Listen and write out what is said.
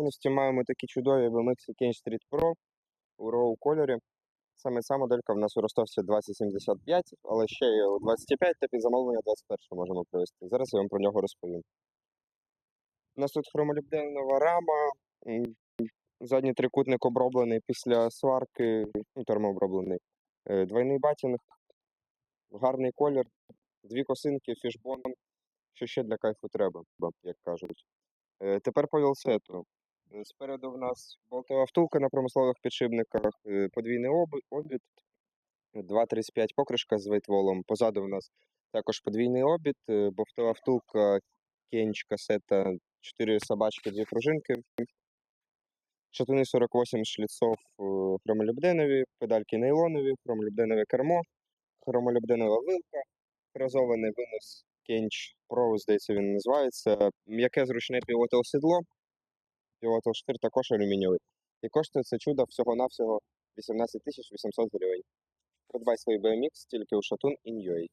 наявності маємо такі чудові BMX King Street Pro у роу кольорі. Саме ця моделька в нас у ростовці 2075, але ще є у 25 та під замовлення 21 можемо привезти. Зараз я вам про нього розповім. У нас тут хромолібденова рама, задній трикутник оброблений після сварки, ну, термооброблений. Е, Двойний батінг, гарний колір, дві косинки, фішбон, що ще для кайфу треба, як кажуть. Е, Тепер по велсету. Спереду в нас болтова втулка на промислових підшипниках, е, подвійний обід, 2,35 покришка з вейтволом. Позаду в нас також подвійний обід, е, болтова втулка, кенч, касета, 4 собачки, 2 пружинки. Шатуни 48 шліцов е, хромолюбденові, педальки нейлонові, хромолюбденове кермо, хромолюбденова вилка, фрезований винос Кенч Pro, здається, він називається. М'яке зручне пілотел сідло, пілотел штир також алюмінієвий. І коштує це чудо всього-навсього 18 800 гривень. Придбай свій BMX тільки у Шатун UA.